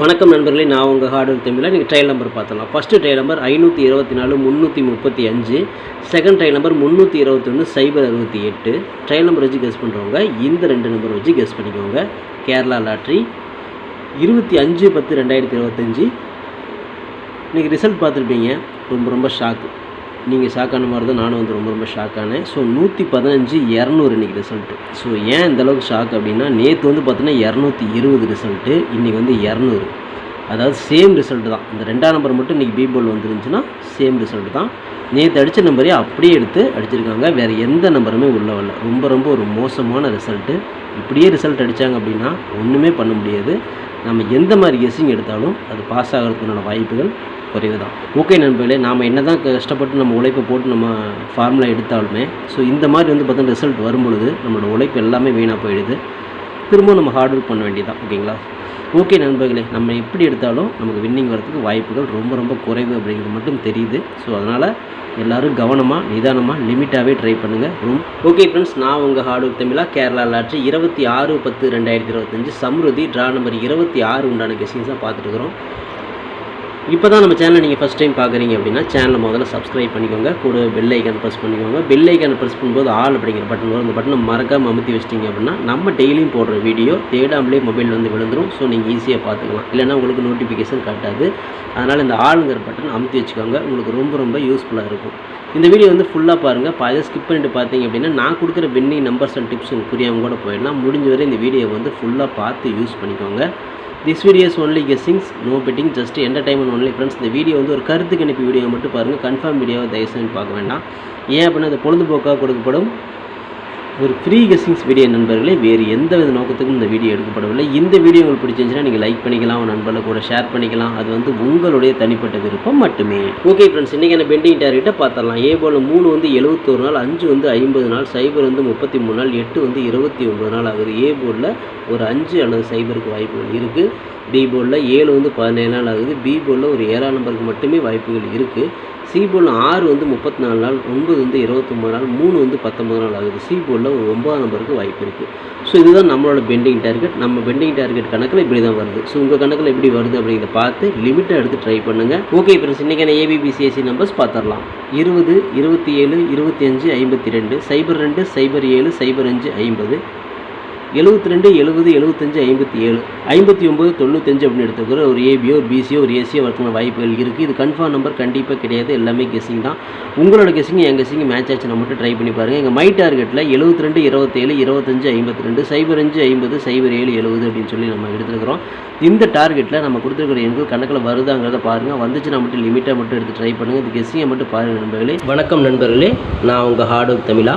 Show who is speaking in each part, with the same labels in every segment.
Speaker 1: வணக்கம் நண்பர்களே நான் உங்கள் ஹார்ட்வேர் தம்பியில் நீங்கள் ட்ரையல் நம்பர் பார்த்தலாம் ஃபஸ்ட்டு ட்ரையல் நம்பர் ஐநூற்றி இருபத்தி நாலு முந்நூற்றி முப்பத்தி அஞ்சு. செகண்ட் ட்ரையல் நம்பர் முந்நூற்றி இருபத்தொன்று சைபர் அறுபத்தி எட்டு. ட்ரையல் நம்பர் வச்சு கெஸ் பண்ணுறவங்க இந்த ரெண்டு நம்பர் வச்சு கெஸ் பண்ணிக்கோங்க. கேரளா லாட்ரி இருபத்தி அஞ்சு பத்து ரெண்டாயிரத்தி இருபத்தஞ்சி. இன்றைக்கி ரிசல்ட் பார்த்துருப்பீங்க. ரொம்ப ரொம்ப ஷாக்கு நீங்கள் ஷாக்கான மாதிரி தான் நானும் வந்து ரொம்ப ரொம்ப ஷாக்கானேன் ஸோ நூற்றி பதினஞ்சு இரநூறு இன்றைக்கி ரிசல்ட்டு ஸோ ஏன் இந்தளவுக்கு ஷாக் அப்படின்னா நேற்று வந்து பார்த்தீங்கன்னா இரநூத்தி இருபது ரிசல்ட்டு இன்றைக்கி வந்து இரநூறு. அதாவது சேம் ரிசல்ட்டு தான். இந்த ரெண்டாம் நம்பர் மட்டும் இன்றைக்கி பி போல் வந்துருந்துச்சுன்னா சேம் ரிசல்ட் தான். நேற்று அடித்த நம்பரே அப்படியே எடுத்து அடிச்சிருக்காங்க. வேறு எந்த நம்பருமே உள்ள வரல. ரொம்ப ரொம்ப ஒரு மோசமான ரிசல்ட்டு இப்படியே ரிசல்ட் அடித்தாங்க அப்படின்னா ஒன்றுமே பண்ண முடியாது. நம்ம எந்த மாதிரி கெஸ்ஸிங் எடுத்தாலும் அது பாஸ் ஆகிறதுக்கான வாய்ப்புகள் குறைவு தான் ஓகே நண்பர்களே நாம் என்ன தான் கஷ்டப்பட்டு நம்ம உழைப்பை போட்டு நம்ம ஃபார்முலா எடுத்தாலுமே ஸோ இந்த மாதிரி வந்து பார்த்தீங்கன்னா ரிசல்ட் வரும்பொழுது நம்மளோட உழைப்பு எல்லாமே வீணாக போயிடுது. திரும்ப நம்ம ஹார்ட் ஒர்க் பண்ண வேண்டியதான் ஓகேங்களா ஓகே நண்பர்களே நம்ம எப்படி எடுத்தாலும் நமக்கு வின்னிங் வரதுக்கு வாய்ப்புகள் ரொம்ப ரொம்ப குறைவு அப்படிங்கிறது மட்டும் தெரியுது. ஸோ அதனால் எல்லோரும் கவனமாக நிதானமாக லிமிட்டாகவே ட்ரை பண்ணுங்கள் ரொம்ப ஓகே ஃப்ரெண்ட்ஸ் நான் உங்கள் ஹார்ட் ஒர்க் தமிழா கேரளா லாட்ரி இருபத்தி ஆறு பத்து ரெண்டாயிரத்தி இருபத்தஞ்சு சம்ருதி ட்ரா நம்பர் இருபத்தி ஆறு உண்டான கெஸ்டிங்ஸாக பார்த்துட்டுருக்குறோம் இப்போ தான் நம்ம சேனலை நீங்கள் ஃபஸ்ட் டைம் பார்க்குறீங்க அப்படின்னா சேனலை முதல்ல சப்ஸ்கிரைப் பண்ணிக்கோங்க. கூட பெல் ஐக்கான் ப்ரெஸ் பண்ணிக்கோங்க. பெல் ஐக்கான் ப்ரெஸ் பண்ணும்போது ஆல் அப்படிங்கிற பட்டன் வரும். அந்த பட்டனை மறக்காமல் அமுத்தி வச்சிட்டிங்க அப்படின்னா நம்ம டெய்லியும் போடுற வீடியோ தேடாமலே மொபைல் வந்து விழுந்துடும் ஸோ நீங்கள் ஈஸியாக பார்த்துக்கலாம் இல்லைன்னா உங்களுக்கு நோட்டிஃபிகேஷன் காட்டாது. அதனால் இந்த ஆளுங்கிற பட்டன் அமுத்தி வச்சுக்கோங்க. உங்களுக்கு ரொம்ப ரொம்ப யூஸ்ஃபுல்லாக இருக்கும். இந்த வீடியோ வந்து ஃபுல்லாக பாருங்கள் பாதி ஸ்கிப் பண்ணிட்டு பார்த்தீங்க அப்படின்னா நான் கொடுக்குற வின்னிங் நம்பர்ஸ் அண்ட் டிப்ஸ் உங்களுக்கு புரியாமல் கூட போயிடலாம். முடிஞ்ச வரை இந்த வீடியோ வந்து ஃபுல்லாக பார்த்து யூஸ் பண்ணிக்கோங்க. This videos only guessings no betting just entertainment only friends இந்த வீடியோ வந்து ஒரு கருத்து கணிப்பு வீடியோ மட்டும் பாருங்கள் கன்ஃபார்ம் வீடியோவை தயவுசெய்து பார்க்க வேண்டாம். ஏன் அப்படின்னா அது பொழுதுபோக்காக கொடுக்கப்படும். ஒரு ஃப்ரீ கெஸ்ஸிங்ஸ் வீடியோ நண்பர்களே. வேறு எந்த வித நோக்கத்துக்கும் இந்த வீடியோ எடுக்கப்படவில்லை. இந்த வீடியோ உங்களுக்கு பிடிச்சிருந்துச்சுன்னா நீங்கள் லைக் பண்ணிக்கலாம் நண்பர்கள் கூட ஷேர் பண்ணிக்கலாம். அது வந்து உங்களுடைய தனிப்பட்ட விருப்பம் மட்டுமே. ஓகே ஃப்ரெண்ட்ஸ் இன்றைக்கான பெண்டிங் டார்கெட்டை பார்த்துடலாம். ஏ போல் மூணு வந்து எழுபத்தோரு நாள் அஞ்சு வந்து ஐம்பது நாள் சைபர் வந்து முப்பத்தி மூணு நாள் எட்டு வந்து இருபத்தி ஒம்பது நாள் ஆகுது ஏ போர்டில் ஒரு அஞ்சு அல்லது சைபருக்கு வாய்ப்புகள் இருக்குது பி போர்டில் ஏழு வந்து பதினேழு நாள் ஆகுது. பி போர்டில் ஒரு ஏழாம் நம்பருக்கு மட்டுமே வாய்ப்புகள் இருக்குது சி ஆறு வந்து முப்பத்தி நாலு நாள் ஒன்பது வந்து இருபத்தொம்பது நாள் மூணு வந்து பத்தொம்பது நாள் ஆகுது. சி ஒரு ஒன்பதாம் நம்பருக்கு வாய்ப்பு இருக்குது ஸோ இதுதான் நம்மளோட பெண்டிங் டார்கெட் நம்ம பெண்டிங் டார்கெட் கணக்கில் இப்படி தான் வருது. ஸோ உங்கள் கணக்கில் எப்படி வருது அப்படிங்கிறத பார்த்து லிமிட்டாக எடுத்து ட்ரை பண்ணுங்கள் ஓகே ஃப்ரெண்ட்ஸ் இன்றைக்கான ஏபிபிசிஎஸ்சி நம்பர்ஸ் பார்த்துடலாம். இருபது இருபத்தி ஏழு இருபத்தி அஞ்சு ஐம்பத்தி ரெண்டு சைபர் ரெண்டு சைபர் ஏழு சைபர் அஞ்சு ஐம்பது. எழுபத்தி ரெண்டு எழுபது எழுபத்தஞ்சு ஐம்பத்தி ஏழு. ஐம்பத்தி ஒம்பது தொண்ணூத்தஞ்சு அப்படின்னு எடுத்துக்கிற ஒரு ஏபியோ ஒரு பிசியோ ஒரு ஏசியோ வரக்கான வாய்ப்புகள் இருக்குது இது கன்ஃபார்ம் நம்பர் கண்டிப்பாக கிடையாது. எல்லாமே கெஸிங் தான். உங்களோட கெஸ்ஸிங் என் கெஸ்ஸிங் மேட்ச் ஆச்சுன்னா மட்டும் ட்ரை பண்ணி பாருங்கள் எங்கள் மை டார்கெட்டில் எழுபத்தி ரெண்டு இருபத்தேழு இருபத்தஞ்சு ஐம்பத்தி ரெண்டு சைபர் அஞ்சு ஐம்பது சைபர் ஏழு எழுபது அப்படின்னு சொல்லி நம்ம எடுத்துருக்கிறோம். இந்த டார்கெட்டில் நம்ம கொடுத்துருக்கிற எண்கள் கணக்கில் வருதாங்கிறத பாருங்கள் வந்துச்சுன்னா மட்டும் லிமிட்டாக மட்டும் எடுத்து ட்ரை பண்ணுங்கள் இந்த கெஸிங்கை மட்டும் பாருங்கள் நண்பர்களே. வணக்கம் நண்பர்களே. நான் உங்கள் ஹார்ட் ஒர்க் தமிழா.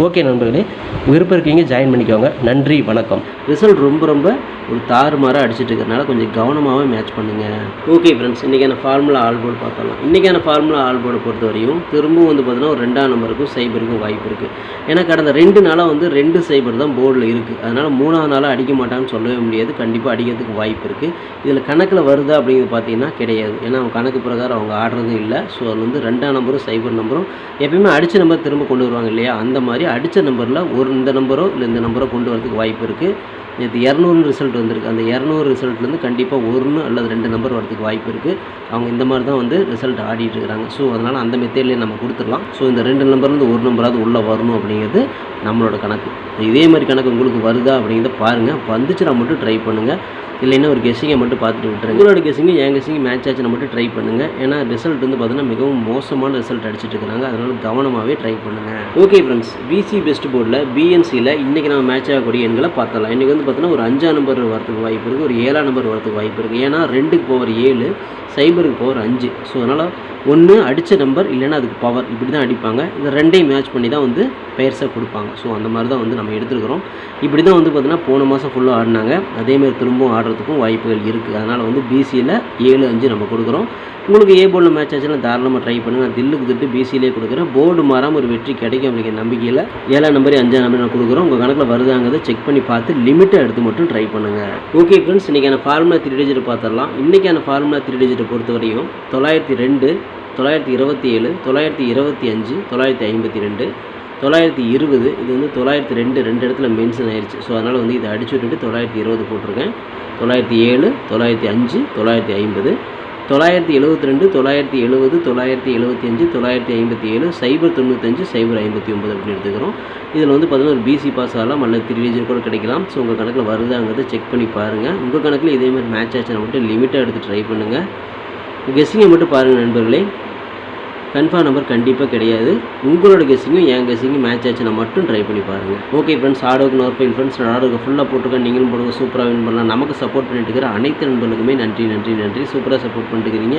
Speaker 1: ஓகே நண்பர்களே விருப்பம் இருக்கீங்க ஜாயின் பண்ணிக்கோங்க. நன்றி வணக்கம். ரிசல்ட் ரொம்ப ரொம்ப ஒரு தாறுமாறாக அடிச்சிட்டு இருக்கிறனால கொஞ்சம் கவனமாகவே மேட்ச் பண்ணுங்கள் ஓகே ஃப்ரெண்ட்ஸ் இன்றைக்கான ஃபார்முலா ஆல் போர்டு இன்றைக்கான ஃபார்முலா ஆல் பொறுத்த வரையும் திரும்பவும் வந்து பார்த்தீங்கன்னா ஒரு ரெண்டாம் நம்பருக்கும் சைபருக்கும் வாய்ப்பு இருக்குது ஏன்னா கடந்த ரெண்டு நாளாக வந்து ரெண்டு சைபர் தான் போர்டில் இருக்குது அதனால் மூணாவது நாளாக அடிக்க மாட்டான்னு சொல்லவே முடியாது. கண்டிப்பாக அடிக்கிறதுக்கு வாய்ப்பு இருக்குது இதில் கணக்கில் வருதா அப்படிங்கிறது பார்த்தீங்கன்னா கிடையாது. ஏன்னா அவங்க கணக்கு பிரகாரம் அவங்க ஆடுறதும் இல்லை. ஸோ அது வந்து ரெண்டாம் நம்பரும் சைபர் நம்பரும் எப்பயுமே அடித்த நம்பர் திரும்ப கொண்டு வருவாங்க இல்லையா? அந்த மாதிரி அடித்த நம்பரில் ஒரு இந்த நம்பரோ இல்லை இந்த நம்பரோ கொண்டு வரதுக்கு வாய்ப்பு இருக்குது நேற்று இரநூறு ரிசல்ட் வந்திருக்கு. அந்த இரநூறு ரிசல்ட்லேருந்து கண்டிப்பாக ஒன்று அல்லது ரெண்டு நம்பர் வரதுக்கு வாய்ப்பு இருக்குது அவங்க இந்த மாதிரி தான் வந்து ரிசல்ட் ஆடிட்டு இருக்கிறாங்க ஸோ அதனால் அந்த மெத்தேட்லேயே நம்ம கொடுத்துடலாம். ஸோ இந்த ரெண்டு நம்பர்லேருந்து ஒரு நம்பராவது உள்ளே வரணும் அப்படிங்கிறது நம்மளோட கணக்கு. இதே மாதிரி கணக்கு உங்களுக்கு வருதா அப்படிங்கிறத பாருங்கள் வந்துச்சுன்னா மட்டும் ட்ரை பண்ணுங்கள் இல்லைன்னா ஒரு கெஸிங்கை மட்டும் பார்த்துட்டு விட்டுருங்க. உங்களோட கெஸிங்கு என் கெஸிங் மேட்ச் ஆச்சுன்னு மட்டும் ட்ரை பண்ணுங்கள் ஏன்னா ரிசல்ட் வந்து பார்த்தீங்கன்னா மிகவும் மோசமான ரிசல்ட் அடிச்சிட்டு இருக்காங்க. அதனால் கவனமாகவே ட்ரை பண்ணுங்கள் ஓகே ஃப்ரெண்ட்ஸ் பிசி பெஸ்ட் போர்டில் பிஎன்சியில் இன்றைக்கி நம்ம மேட்ச் ஆகக்கூடிய எண்களை பார்த்தலாம் இன்றைக்கி வந்து பார்த்தீங்கன்னா ஒரு அஞ்சாம் நம்பர் வரத்துக்கு வாய்ப்பு இருக்குது ஒரு ஏழாம் நம்பர் வரத்துக்கு வாய்ப்பு இருக்குது ஏன்னா ரெண்டுக்கு போவர் ஏழு சைபருக்கு போவர் அஞ்சு. ஸோ அதனால் ஒன்று அடித்த நம்பர் இல்லைன்னா அதுக்கு பவர் இப்படி தான் அடிப்பாங்க. இந்த ரெண்டையும் மேட்ச் பண்ணி தான் வந்து பெயர்ஸாக கொடுப்பாங்க. ஸோ அந்த மாதிரி தான் வந்து நம்ம எடுத்துருக்குறோம். இப்படி தான் வந்து பார்த்திங்கன்னா போன மாதம் ஃபுல்லாக ஆடினாங்க. அதேமாதிரி திரும்பவும் ஆடுறதுக்கும் வாய்ப்புகள் இருக்குது அதனால் வந்து பிசியில் ஏழு அஞ்சு நம்ம கொடுக்குறோம். உங்களுக்கு ஏ போர்டில் மேட்ச் ஆச்சுன்னா தாராளமாக ட்ரை பண்ணுங்கள் நான் தில்லுக்கு திட்டு பிசியிலே கொடுக்குறேன். போர்டு மாறாமல் ஒரு வெற்றி கிடைக்கும் அப்படிங்கிற நம்பிக்கையில். ஏழாம் நம்பர் அஞ்சாம் நம்பர் நான் கொடுக்குறோம். உங்கள் கணக்கில் வருதாங்கிறத செக் பண்ணி பார்த்து லிமிட்டை எடுத்து மட்டும் ட்ரை பண்ணுங்கள் ஓகே ஃப்ரெண்ட்ஸ் இன்றைக்கான ஃபார்முலா த்ரீ டிஜிட் பார்த்துடலாம். இன்றைக்கான ஃபார்முலா த்ரீ டிஜிட்டை பொறுத்த வரையும் தொள்ளாயிரத்தி ரெண்டு தொள்ளாயிரத்தி இருபத்தி ஏழு தொள்ளாயிரத்தி இருபத்தி அஞ்சு தொள்ளாயிரத்தி ஐம்பத்தி ரெண்டு தொள்ளாயிரத்தி இருபது இது வந்து தொள்ளாயிரத்தி ரெண்டு ரெண்டு இடத்துல மென்ஷன் ஆயிடுச்சு ஸோ அதனால் வந்து இதை அடிச்சு விட்டுட்டு தொள்ளாயிரத்தி இருபது போட்டிருக்கேன். தொள்ளாயிரத்தி ஏழு தொள்ளாயிரத்தி அஞ்சு தொள்ளாயிரத்தி ஐம்பது தொள்ளாயிரத்தி எழுபத்தி ரெண்டு தொள்ளாயிரத்தி எழுபது தொள்ளாயிரத்தி எழுபத்தி அஞ்சு தொள்ளாயிரத்தி ஐம்பத்தி ஏழு சைபர் தொண்ணூத்தஞ்சு சைபர் ஐம்பத்தி ஒம்பது அப்படின்னு எடுத்துக்கிறோம். இதில் வந்து பார்த்தீங்கன்னா ஒரு பிசி பாஸ் ஆகலாம் அல்லது த்ரீ கூட கிடைக்கலாம். ஸோ உங்கள் கணக்கில் வருதாங்கிறத செக் பண்ணி பாருங்கள் உங்கள் கணக்கில் இதேமாதிரி மேட்ச் ஆச்சுன்னா மட்டும் லிமிட்டாக எடுத்து ட்ரை பண்ணுங்கள் கெஸ்ஸிங்கை மட்டும் பாருங்கள் நண்பர்களே. கன்ஃபார்ம் நம்பர் கண்டிப்பாக கிடையாது. உங்களோட கெஸ்ஸிங்கும் என் கெஸ்ஸிங்கும் மேட்ச் ஆச்சுன்னா மட்டும் ட்ரை பண்ணி பாருங்கள் ஓகே ஃப்ரெண்ட்ஸ் ஆடோக்கு நோர் ஃப்ரெண்ட்ஸ் ஆடோக்கு ஃபுல்லாக போட்டுருக்கேன். நீங்களும் போடுங்க சூப்பராக வின் பண்ணலாம். நமக்கு சப்போர்ட் பண்ணிட்டு இருக்கிற அனைத்து நண்பர்களுக்குமே நன்றி நன்றி நன்றி. சூப்பராக சப்போர்ட் பண்ணிட்டுக்கிறீங்க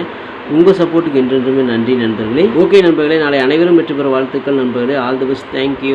Speaker 1: உங்கள் சப்போர்ட்டுக்கு என்றென்றுமே நன்றி நண்பர்களே. ஓகே நண்பர்களே நாளை அனைவரும் வெற்றி பெற வாழ்த்துக்கள் நண்பர்களே. All the best thank you